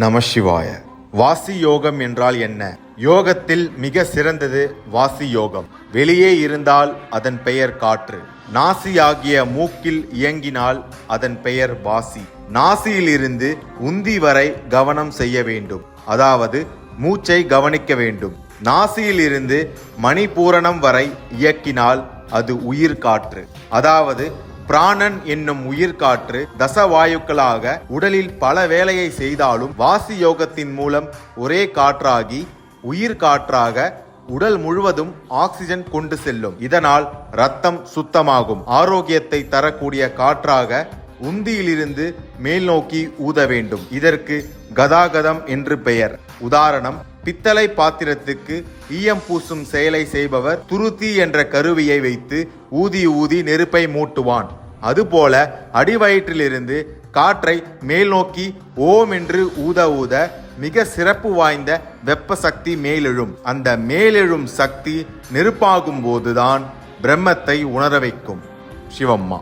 நம சிவாய. வாசி யோகம் என்றால் என்ன? யோகத்தில் மிக சிறந்தது வாசி யோகம் வெளியே இருந்தால் அதன் பெயர் காற்று. நாசி ஆகிய மூக்கில் இயங்கினால் அதன் பெயர் வாசி. நாசியிலிருந்து உந்தி வரை கவனம் செய்ய வேண்டும். அதாவது மூச்சை கவனிக்க வேண்டும். நாசியிலிருந்து மணிபூரணம் வரை இயக்கினால் அது உயிர் காற்று. அதாவது பிராணன் என்னும் உயிர்காற்று தசவாயுக்களாக உடலில் பல வேலையை செய்தாலும் வாசி யோகத்தின் மூலம் ஒரே காற்றாகி உயிர் காற்றாக உடல் முழுவதும் ஆக்சிஜன் கொண்டு செல்லும். இதனால் ரத்தம் சுத்தமாகும். ஆரோக்கியத்தை தரக்கூடிய காற்றாக உந்தியிலிருந்து மேல் நோக்கி ஊத வேண்டும். இதற்கு கதாகதம் என்று பெயர். உதாரணம் பித்தளை பாத்திரத்துக்கு ஈயம் பூசும் செயலை செய்பவர் துருத்தி என்ற கருவியை வைத்து ஊதி ஊதி நெருப்பை மூட்டுவான். அதுபோல அடிவயிற்றிலிருந்து காற்றை மேல் நோக்கி ஓம் என்று ஊத ஊத மிக சிறப்பு வாய்ந்த வெப்ப சக்தி மேலெழும். அந்த மேலெழும் சக்தி நெருப்பாகும் போதுதான் பிரம்மத்தை உணர வைக்கும். சிவம்மா.